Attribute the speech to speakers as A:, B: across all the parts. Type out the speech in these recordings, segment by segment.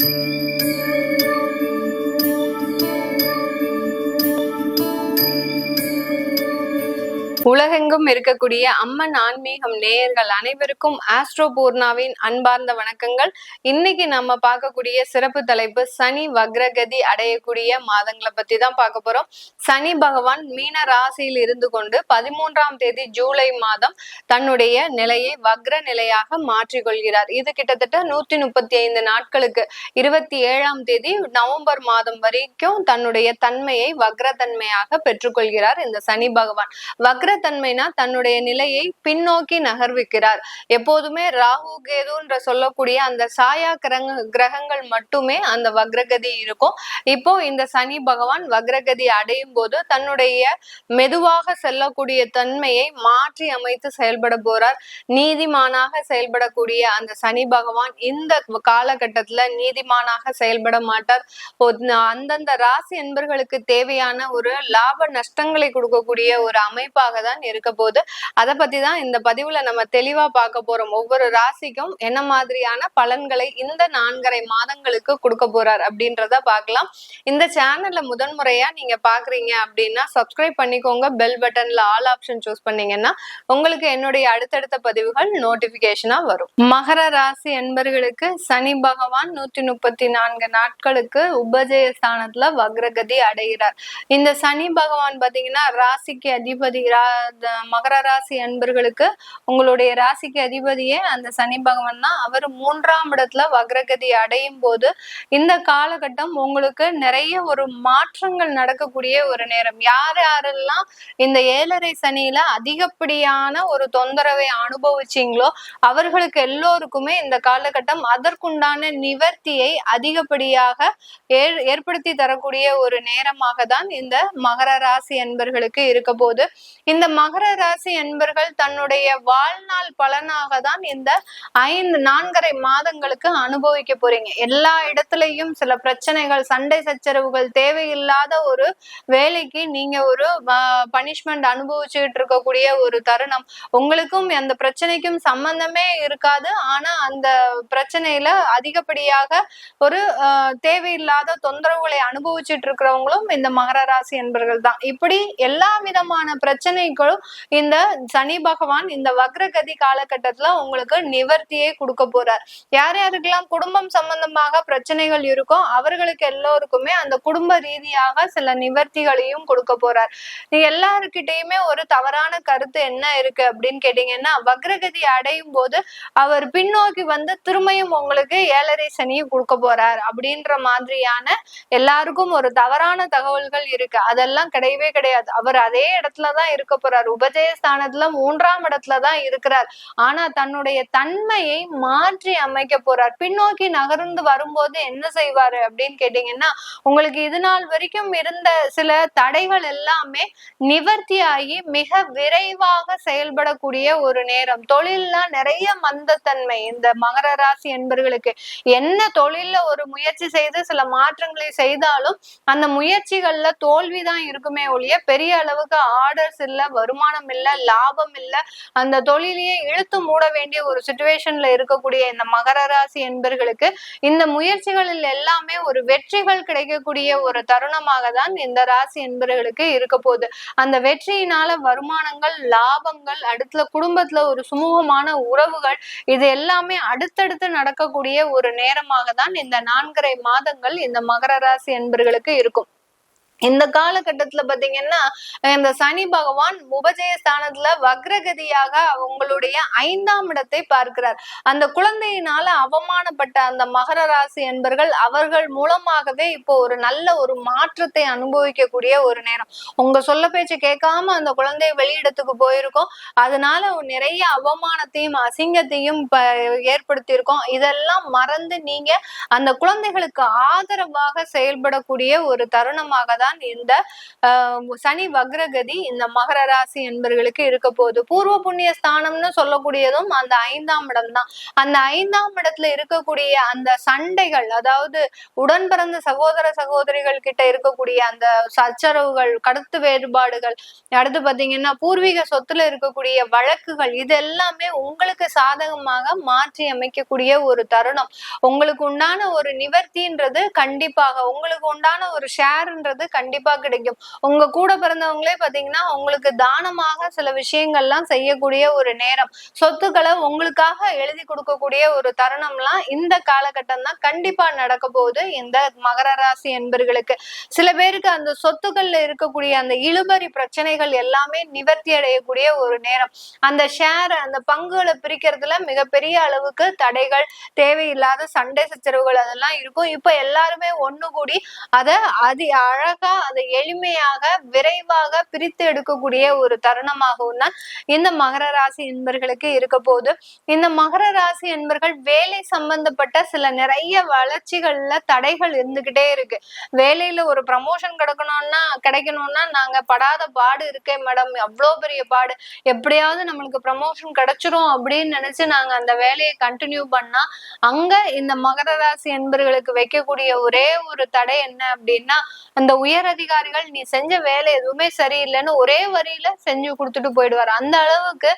A: Música உலகெங்கும் இருக்கக்கூடிய அம்மன் ஆன்மீகம் நேயர்கள் அனைவருக்கும் ஆஸ்ட்ரோ பூர்ணாவின் அன்பார்ந்த வணக்கங்கள். இன்னைக்கு நம்ம பார்க்கக்கூடிய சிறப்பு தலைப்பு சனி வக்ரகதி அடையக்கூடிய மாதங்களை பத்தி தான் பார்க்க போறோம். சனி பகவான் மீன ராசியில் இருந்து கொண்டு பதிமூன்றாம் தேதி ஜூலை மாதம் தன்னுடைய நிலையை வக்ர நிலையாக மாற்றிக்கொள்கிறார். இது கிட்டத்தட்ட நூத்தி முப்பத்தி ஐந்து நாட்களுக்கு இருபத்தி ஏழாம் தேதி நவம்பர் மாதம் வரைக்கும் தன்னுடைய தன்மையை வக்ரத்தன்மையாக பெற்றுக்கொள்கிறார் இந்த சனி பகவான். வக்ர தன்மைனா தன்னுடைய நிலையை பின்னோக்கி நகர்விக்கிறார். எப்போதுமே ராகு கேதுன்ற சொல்லக்கூடிய அந்த சாயா கிரக கிரகங்கள் மட்டுமே அந்த வக்ரகதி இருக்கும். இப்போ இந்த சனி பகவான் வக்ரகதி அடையும் போது தன்னுடைய மெதுவாக செல்லக்கூடிய தன்மையை மாற்றி அமைத்து செயல்பட போறார். நீதிமானாக செயல்படக்கூடிய அந்த சனி பகவான் இந்த காலகட்டத்துல நீதிமானாக செயல்பட மாட்டார். அந்தந்த ராசி என்பர்களுக்கு தேவையான ஒரு லாப நஷ்டங்களை கொடுக்கக்கூடிய ஒரு அமைப்பாக தான் இருக்க போகுது. அதை பத்தி தான் இந்த பதிவுல நம்ம தெளிவா பார்க்க போறோம். ஒவ்வொரு ராசிக்கும் என்ன மாதிரியான பலன்களை இந்த நான்கரை மாதங்களுக்கு கொடுக்க போறார் அப்படின்றத பார்க்கலாம். இந்த சேனல்ல முதன்முறையா நீங்க பாக்குறீங்க அப்படின்னா சப்ஸ்கிரைப் பண்ணிக்கோங்க. பெல் பட்டன்ல ஆல் ஆப்ஷன் சூஸ் பண்ணீங்கன்னா உங்களுக்கு என்னுடைய அடுத்தடுத்த பதிவுகள் நோட்டிபிகேஷனா வரும். மகர ராசி என்பர்களுக்கு சனி பகவான் நூத்தி முப்பத்தி நான்கு நாட்களுக்கு உபஜய ஸ்தானத்துல வக்ரகதி அடைகிறார். இந்த சனி பகவான் பாத்தீங்கன்னா ராசிக்கு அதிபதி ரா மகர ராசி அன்பர்களுக்கு உங்களுடைய ராசிக்கு அதிபதியே அந்த சனி பகவான் தான். அவர் மூன்றாம் இடத்துல வக்ரகதி அடையும் போது இந்த காலகட்டம் உங்களுக்கு நிறைய ஒரு மாற்றங்கள் நடக்கக்கூடிய ஒரு நேரம். யார் யாரெல்லாம் இந்த ஏழரை சனியில அதிகப்படியான ஒரு தொந்தரவை அனுபவிச்சீங்களோ அவர்களுக்கு எல்லோருக்குமே இந்த காலகட்டம் அதற்குண்டான நிவர்த்தியை அதிகப்படியாக ஏற்படுத்தி தரக்கூடிய ஒரு நேரமாக தான் இந்த மகர ராசி என்பர்களுக்கு இருக்க போது இந்த மகர ராசி என்பர்கள் தன்னுடைய வாழ்நாள் பலனாக தான் இந்த ஐந்து நான்கரை மாதங்களுக்கு அனுபவிக்க போறீங்க. எல்லா இடத்துலயும் சில பிரச்சனைகள் சண்டை சச்சரவுகள் தேவையில்லாத ஒரு வேலைக்கு நீங்க ஒரு பனிஷ்மெண்ட் அனுபவிச்சுட்டு இருக்கக்கூடிய ஒரு தருணம். உங்களுக்கும் அந்த பிரச்சனைக்கும் சம்பந்தமே இருக்காது. ஆனா அந்த பிரச்சனையில அதிகப்படியாக ஒரு தேவையில்லாத தொந்தரவுகளை அனுபவிச்சுட்டு இருக்கிறவங்களும் இந்த மகர ராசி என்பர்கள் தான். இப்படி எல்லா விதமான பிரச்சனைகளும் இந்த சனி பகவான் இந்த வக்ரகதி காலகட்டத்துல உங்களுக்கு நிவர்த்தியே கொடுக்க போறார். யார் யாருக்கெல்லாம் குடும்பம் சம்பந்தமாக பிரச்சனைகள் இருக்கோ அவர்களுக்கு எல்லோருக்குமே அந்த குடும்ப ரீதியாக சில நிவர்த்திகளையும் கொடுக்க போறார். நீ எல்லாருக்கிட்டையுமே ஒரு தவறான கருத்து என்ன இருக்கு அப்படின்னு கேட்டீங்கன்னா வக்ரகதி அடையும் போது அவர் பின்னோக்கி வந்து திரும்பியும் உங்களுக்கு ஏழரை சனியை கொடுக்க போறார் அப்படின்ற மாதிரியான எல்லாருக்கும் ஒரு தவறான தகவல்கள் இருக்கு. அதெல்லாம் கிடையவே கிடையாது. அவர் அதே இடத்துலதான் இருக்க போறார். உபஜயஸ்தானத்துல மூன்றாம் இடத்துலதான் இருக்கிறார். ஆனா தன்னுடைய தன்மையை மாற்றி அமைக்க போறார். பின்னோக்கி நகர்ந்து வரும்போது என்ன செய்வாரு அப்படின்னு கேட்டீங்கன்னா உங்களுக்கு இது நாள் வரைக்கும் இருந்த சில தடைகள் எல்லாமே நிவர்த்தி ஆகி மிக விரைவாக செயல்படக்கூடிய ஒரு நேரம். தொழில்லாம் நிறைய மந்தத்தன்மை. இந்த மகர ராசி என்பர்களுக்கு என்ன தொழில்ல ஒரு முயற்சி செய்து சில மாற்றங்களை செய்தாலும் அந்த முயற்சிகள்ல தோல்விதான் இருக்குமே ஒழிய பெரிய அளவுக்கு ஆர்டர்ஸ் இல்ல வருமானம் இல்ல லாபம் இல்ல அந்த தொழிலையே இழுத்து மூட வேண்டிய ஒரு சுச்சுவேஷன்ல இருக்கக்கூடிய இந்த மகர ராசி என்பர்களுக்கு இந்த முயற்சிகளில் எல்லாமே ஒரு வெற்றிகள் கிடைக்கக்கூடிய ஒரு தருணமாக தான் இந்த ராசி என்பர்களுக்கு இருக்க போகுது. அந்த வெற்றியினால வருமானங்கள் லாபங்கள் அடுத்த குடும்பத்துல ஒரு சுமூகமான உறவுகள் இது எல்லாமே அடுத்தடுத்து நடக்கக்கூடிய ஒரு நேரமாக தான் இந்த நான்கரை மாதங்கள் இந்த மகர ராசி என்பர்களுக்கு இருக்கும். இந்த காலகட்டத்துல பாத்தீங்கன்னா இந்த சனி பகவான் உபஜய ஸ்தானத்துல வக்ரகதியாக உங்களுடைய ஐந்தாம் இடத்தை பார்க்கிறார். அந்த குழந்தையினால அவமானப்பட்ட அந்த மகர ராசி என்பர்கள் அவர்கள் மூலமாகவே இப்போ ஒரு நல்ல ஒரு மாற்றத்தை அனுபவிக்கக்கூடிய ஒரு நேரம். உங்க சொல்ல பேச்சு கேட்காம அந்த குழந்தை வெளியிடத்துக்கு போயிருக்கோம். அதனால நிறைய அவமானத்தையும் அசிங்கத்தையும் ஏற்படுத்தியிருக்கோம். இதெல்லாம் மறந்து நீங்க அந்த குழந்தைகளுக்கு ஆதரவாக செயல்படக்கூடிய ஒரு தருணமாக தான் தான் இந்த சனி வக்ரகதி இந்த மகர ராசி என்பர்களுக்கு இருக்க போகுது. பூர்வ புண்ணிய ஸ்தானம்னு சொல்லக்கூடியதும் அந்த ஐந்தாம் இடம் தான். அந்த ஐந்தாம் இடத்துல இருக்கக்கூடிய அந்த சண்டைகள் அதாவது உடன் பிறந்த சகோதர சகோதரிகள் கிட்ட இருக்கக்கூடிய அந்த சச்சரவுகள் கருத்து வேறுபாடுகள் அடுத்து பாத்தீங்கன்னா பூர்வீக சொத்துல இருக்கக்கூடிய வழக்குகள் இது எல்லாமே உங்களுக்கு சாதகமாக மாற்றி அமைக்கக்கூடிய ஒரு தருணம். உங்களுக்கு உண்டான ஒரு நிவர்த்தின்றது கண்டிப்பாக உங்களுக்கு உண்டான ஒரு ஷேர்ன்றது கண்டிப்பா கிடைக்கும். உங்க கூட பிறந்தவங்களே பாத்தீங்கன்னா உங்களுக்கு தானமாக சில விஷயங்கள்லாம் செய்யக்கூடிய ஒரு நேரம். சொத்துக்களை உங்களுக்காக எழுதி கொடுக்கக்கூடிய ஒரு தருணம்லாம் இந்த காலகட்டம் தான் கண்டிப்பா நடக்க போகுது இந்த மகர ராசி என்பர்களுக்கு. சில பேருக்கு அந்த சொத்துக்கள்ல இருக்கக்கூடிய அந்த இழுபறி பிரச்சனைகள் எல்லாமே நிவர்த்தி அடையக்கூடிய ஒரு நேரம். அந்த ஷேர் அந்த பங்குகளை பிரிக்கிறதுல மிகப்பெரிய அளவுக்கு தடைகள் தேவையில்லாத சண்டை சச்சரவுகள் அதெல்லாம் இருக்கும். இப்ப எல்லாருமே ஒண்ணு கூடி அதை அதி அழகா அதை எளிமையாக விரைவாக பிரித்து எடுக்கக்கூடிய ஒரு தருணமாகவும் தான் இந்த மகர ராசி என்பர்களுக்கு இருக்க போது இந்த மகர ராசி என்பர்கள் வேலை சம்பந்தப்பட்ட சில நிறைய வளர்ச்சிகள்ல தடைகள் இருந்துகிட்டே இருக்கு. வேலையில ஒரு ப்ரமோஷன் கிடைக்கணும்னா கிடைக்கணும்னா நாங்க படாத பாடு இருக்கே மேடம் அவ்வளோ பெரிய பாடு. எப்படியாவது நம்மளுக்கு ப்ரமோஷன் கிடைச்சிரும் அப்படின்னு நினைச்சு நாங்க அந்த வேலையை கண்டினியூ பண்ணா அங்க இந்த மகர ராசி என்பர்களுக்கு வைக்கக்கூடிய ஒரே ஒரு தடை என்ன அப்படின்னா அந்த உயர் அதிகாரிகள் நீ செஞ்ச வேலை எதுவுமே சரியில்லைன்னு ஒரே வரியில செஞ்சு கொடுத்துட்டு போயிடுவார். அந்த அளவுக்கு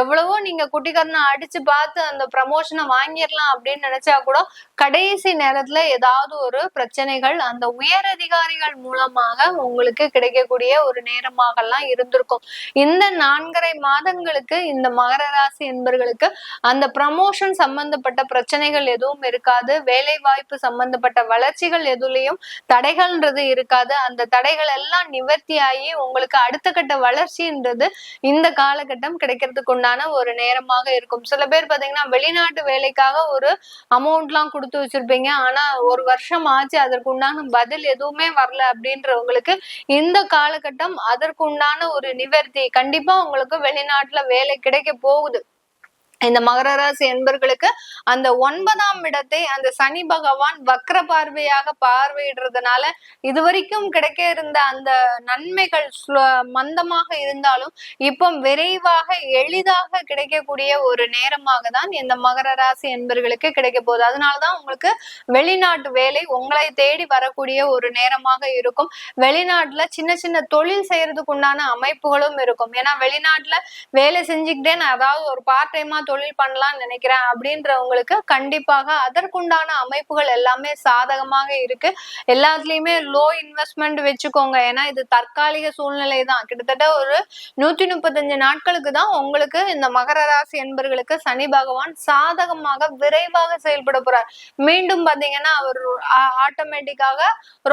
A: எவ்வளவோ நீங்க குட்டிக்கரணை அடிச்சு பார்த்து அந்த ப்ரமோஷனை வாங்கிடலாம் அப்படின்னு நினைச்சா கூட கடைசி நேரத்துல ஏதாவது ஒரு பிரச்சனைகள் அந்த உயர் அதிகாரிகள் மூலமாக உங்களுக்கு கிடைக்கக்கூடிய ஒரு நேரமாகலாம் இருந்திருக்கும். இந்த நான்கரை மாதங்களுக்கு இந்த மகர ராசி என்பர்களுக்கு அந்த ப்ரமோஷன் சம்பந்தப்பட்ட பிரச்சனைகள் எதுவும் இருக்காது. வேலை வாய்ப்பு சம்பந்தப்பட்ட வளர்ச்சிகள் எதுலயும் தடைகள்ன்றது இருக்காது. அந்த தடைகள் எல்லாம் நிவர்த்தியாகி உங்களுக்கு அடுத்த கட்ட வளர்ச்சின்றது இந்த காலகட்டம் கிடைக்கிறதுக்கு உண்டான ஒரு நேரமாக இருக்கும். சில பேர் பாத்தீங்கன்னா வெளிநாட்டு வேலைக்காக ஒரு அமௌண்ட் எல்லாம் கொடுத்து வச்சிருப்பீங்க. ஆனா ஒரு வருஷம் ஆச்சு அதற்கு உண்டான பதில் எதுவுமே வரல அப்படின்றவங்களுக்கு இந்த காலகட்டம் அதற்கு உண்டான ஒரு நிவர்த்தி. கண்டிப்பா உங்களுக்கு வெளிநாட்டுல வேலை கிடைக்க போகுது. இந்த மகர ராசி என்பர்களுக்கு அந்த ஒன்பதாம் இடத்தை அந்த சனி பகவான் வக்ர பார்வையாக பார்வையிடுறதுனால இதுவரைக்கும் கிடைக்க இருந்த அந்த நன்மைகள் மந்தமாக இருந்தாலும் இப்போ விரைவாக எளிதாக கிடைக்கக்கூடிய ஒரு நேரமாக தான் இந்த மகர ராசி என்பர்களுக்கு கிடைக்க போகுது. அதனாலதான் உங்களுக்கு வெளிநாட்டு வேலை உங்களை தேடி வரக்கூடிய ஒரு நேரமாக இருக்கும். வெளிநாட்டுல சின்ன சின்ன தொழில் செய்யறதுக்கு உண்டான அமைப்புகளும் இருக்கும். ஏன்னா வெளிநாட்டுல வேலை செஞ்சுக்கிட்டே நான் அதாவது ஒரு பார்ட் டைமா தொழில் பண்ணலாம்னு நினைக்கிறேன் அப்படின்றவங்களுக்கு கண்டிப்பாக அதற்குண்டான அமைப்புகள் எல்லாமே சாதகமாக இருக்கு. எல்லாத்துலயுமே லோ இன்வெஸ்ட்மெண்ட் வச்சுக்கோங்க. ஏன்னா இது தற்காலிக சூழ்நிலை தான். கிட்டத்தட்ட ஒரு நூத்தி முப்பத்தஞ்சு நாட்களுக்கு தான் உங்களுக்கு இந்த மகர ராசி என்பர்களுக்கு சனி பகவான் சாதகமாக விரைவாக செயல்பட போறார். மீண்டும் பாத்தீங்கன்னா அவர் ஆட்டோமேட்டிக்காக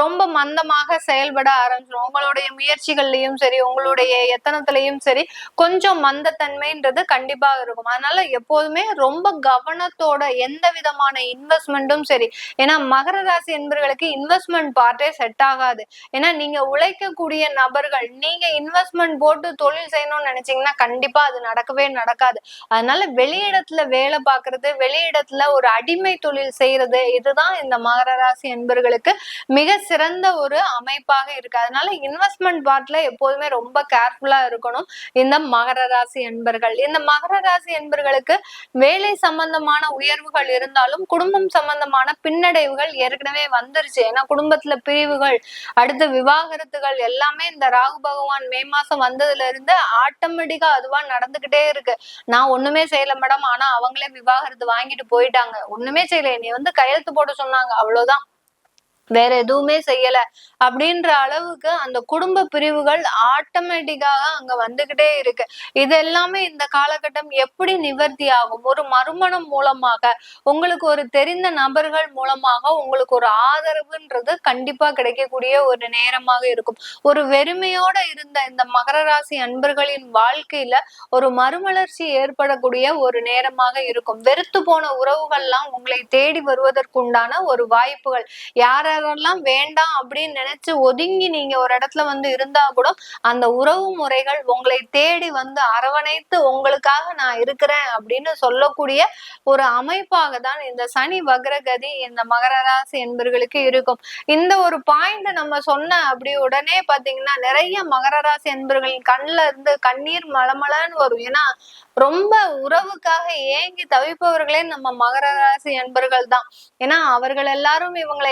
A: ரொம்ப மந்தமாக செயல்பட ஆரம்பிச்சிடும் உங்களுடைய முயற்சிகள்லயும் சரி உங்களுடைய எத்தனத்திலையும் சரி கொஞ்சம் மந்தத்தன்மைன்றது கண்டிப்பாக இருக்கும். அதனால எப்போதுமே ரொம்ப கவனத்தோட எந்த விதமான இன்வெஸ்ட்மெண்ட்டும் சரி. ஏன்னா மகர ராசி என்பவர்களுக்கு இன்வெஸ்ட்மெண்ட் பார்ட்டே செட் ஆகாது. ஏன்னா நீங்க உழைக்கக்கூடிய நபர்கள் நீங்க இன்வெஸ்ட்மெண்ட் போட்டு தொழில் செய்யணும்னு நினைச்சீங்கன்னா கண்டிப்பா அது நடக்கவே நடக்காது. அதனால வெளியிடத்துல வேலை பார்க்கறது வெளியிடத்துல ஒரு அடிமை தொழில் செய்யறது இதுதான் இந்த மகர ராசி என்பவர்களுக்கு மிக சிறந்த ஒரு அமைப்பாக இருக்கு. அதனால இன்வெஸ்ட்மெண்ட் பார்ட்ல எப்போதுமே ரொம்ப கேர்ஃபுல்லா இருக்கணும். இந்த மகர ராசி என்பர்கள். இந்த மகர ராசி என்பர்கள் என்பர்களுக்கு வேலை சம்பந்தமான உயர்வுகள் இருந்தாலும் குடும்பம் சம்பந்தமான பின்னடைவுகள் ஏற்கனவே வந்துருச்சு. ஏன்னா குடும்பத்துல பிரிவுகள் அடுத்து விவாகரத்துகள் எல்லாமே இந்த ராகு பகவான் மே மாசம் வந்ததுல இருந்து ஆட்டோமேட்டிக்கா அதுவா நடந்துகிட்டே இருக்கு. நான் ஒண்ணுமே செய்யல மேடம். ஆனா அவங்களே விவாகரத்து வாங்கிட்டு போயிட்டாங்க. ஒண்ணுமே செய்யல. நீ வந்து கையெழுத்து போட சொன்னாங்க. அவ்வளவுதான். வேற எதுவுமே செய்யல. அப்படின்ற அளவுக்கு அந்த குடும்ப பிரிவுகள் ஆட்டோமேட்டிக்காக அங்க வந்துகிட்டே இருக்கு. இது எல்லாமே இந்த காலகட்டம் எப்படி நிவர்த்தி ஆகும்? ஒரு மறுமணம் மூலமாக உங்களுக்கு ஒரு தெரிந்த நபர்கள் மூலமாக உங்களுக்கு ஒரு ஆதரவுன்றது கண்டிப்பா கிடைக்கக்கூடிய ஒரு நேரமாக இருக்கும். ஒரு வெறுமையோட இருந்த இந்த மகர ராசி அன்பர்களின் வாழ்க்கையில ஒரு மறுமலர்ச்சி ஏற்படக்கூடிய ஒரு நேரமாக இருக்கும். வெறுத்து போன உறவுகள்லாம் உங்களை தேடி வருவதற்குண்டான ஒரு வாய்ப்புகள். யார யாரெல்லாம் வேண்டாம் அப்படின்னு நினைச்சு ஒதுங்கி நீங்க ஒரு இடத்துல வந்து இருந்தா கூட அந்த உறவு முறைகள் உங்களை தேடி வந்து அரவணைத்து உங்களுக்காக நான் இருக்கிறேன் அப்படின்னு சொல்லக்கூடிய ஒரு அமைப்பாக தான் இந்த சனி வக்ரகதி இந்த மகர ராசி என்பர்களுக்கு இருக்கும். இந்த ஒரு பாயிண்ட் நம்ம சொன்ன அப்படி உடனே பாத்தீங்கன்னா நிறைய மகர ராசி என்பர்களின் கண்ணுல இருந்து கண்ணீர் மலமலன்னு வரும். ஏன்னா ரொம்ப உறவுக்காக ஏங்கி தவிப்பவர்களே நம்ம மகர ராசி என்பர்கள் தான். ஏன்னா அவர்கள் எல்லாரும் இவங்களை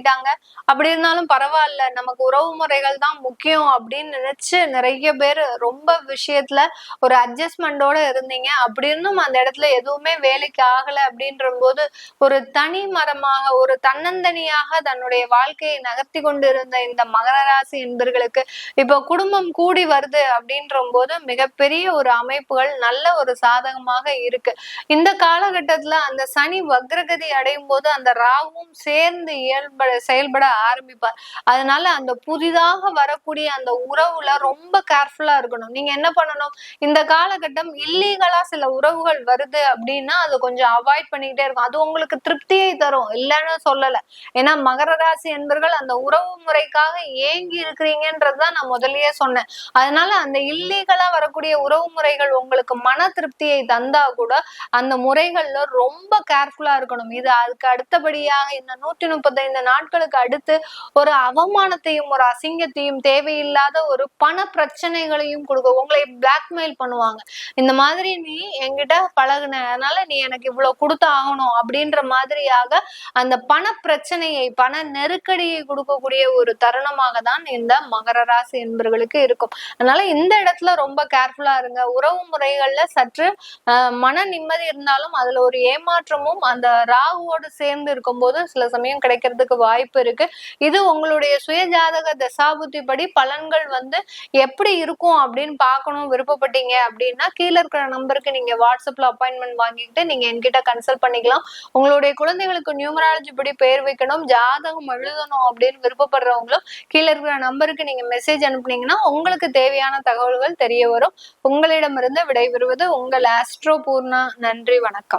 A: பேசிட்டாங்க அப்படி இருந்தாலும் பரவாயில்ல நமக்கு உறவு முறைகள் தான் முக்கியம் அப்படின்னு நினைச்சு நிறைய பேர் ரொம்ப விஷயத்துல ஒரு அட்ஜஸ்ட்மெண்டோட இருந்தீங்க. அப்படி இருந்தும் அந்த இடத்துல எதுவுமே வேலைக்கு ஆகல அப்படின்ற போது ஒரு தனி மரமாக ஒரு தன்னந்தனியாக தன்னுடைய வாழ்க்கையை நகர்த்தி கொண்டு இருந்த இந்த மகர ராசி என்பர்களுக்கு இப்போ குடும்பம் கூடி வருது அப்படின்ற போது மிகப்பெரிய ஒரு அமைப்புகள் நல்ல ஒரு சாதகமாக இருக்கு. இந்த காலகட்டத்துல அந்த சனி வக்ரகதி அடையும் போது அந்த ராகுவும் சேர்ந்து இயல்பட செயல்பட ஆரம்பிப்பார் அதனால அந்த புதிதாக வரக்கூடிய அந்த உறவுல ரொம்ப கேர்ஃபுல்லா இருக்கணும். நீங்க என்ன பண்ணணும்? இந்த காலகட்டம் இல்லீகலா சில உறவுகள் வருது அப்படின்னா அது கொஞ்சம் அவாய்ட் பண்ணிக்கிட்டே இருக்கும். அது உங்களுக்கு திருப்தியை தரும். இல்லைன்னு சொல்லல. ஏன்னா மகர ராசி என்பர்கள் அந்த உறவு முறைக்காக ஏங்கி இருக்கிறீங்கன்றதுதான் நான் முதல்லயே சொன்னேன். அதனால அந்த இல்லீகலா வரக்கூடிய உறவு முறைகள் உங்களுக்கு மன திருப்தியை தந்தா கூட அந்த முறைகள்ல ரொம்ப கேர்ஃபுல்லா இருக்கணும். இது அதுக்கு அடுத்தபடியாக இந்த நூற்றி முப்பத்தைந்து நாட்களுக்கு அடுத்து ஒரு அவமானத்தையும் ஒரு அசிங்கத்தையும் தேவையில்லாத ஒரு பண பிரச்சனைகளையும் கொடுக்க உங்களை பிளாக்மெயில் பண்ணுவாங்க. இந்த மாதிரி நீ என்கிட்ட பழகுன அதனால நீ எனக்கு இவ்வளவு கொடுத்து ஆகணும் அப்படின்ற மாதிரியாக அந்த பண பிரச்சனையை பண நெருக்கடியை கொடுக்கக்கூடிய ஒரு தருணமாக தான் இந்த மகர ராசி என்பவர்களுக்கு இருக்கும். அதனால இந்த இடத்துல ரொம்ப கேர்ஃபுல்லா இருங்க. உறவு முறைகள்ல சற்று மன நிம்மதி இருந்தாலும் அதுல ஒரு ஏமாற்றமும் அந்த ராகுவோடு சேர்ந்து இருக்கும்போது சில சமயம் கிடைக்கிறதுக்கு வாய்ப்பு இருக்கு. இது உங்களுடைய சுயஜாதக தசாபுத்தி படி பலன்கள் வந்து எப்படி இருக்கும் அப்படின்னு பார்க்கணும் விருப்பப்பட்டீங்க அப்படின்னா கீழே இருக்கிற நம்பருக்கு நீங்க வாட்ஸ்அப்ல அப்பாயின்மெண்ட் வாங்கிக்கிட்டு நீங்க என்கிட்ட கன்சல்ட் பண்ணிக்கலாம். உங்களுடைய குழந்தைகளுக்கு நியூமராலஜி படி பேர் வைக்கணும் ஜாதகம் எழுதணும் அப்படின்னு விருப்பப்படுறவங்களும் கீழே இருக்கிற நம்பருக்கு நீங்க மெசேஜ் அனுப்புனீங்கன்னா உங்களுக்கு தேவையான தகவல்கள் தெரிய வரும். உங்களிடமிருந்து விடைபெறுவது உங்கள் ஆஸ்ட்ரோ பூர்ணா. நன்றி வணக்கம்.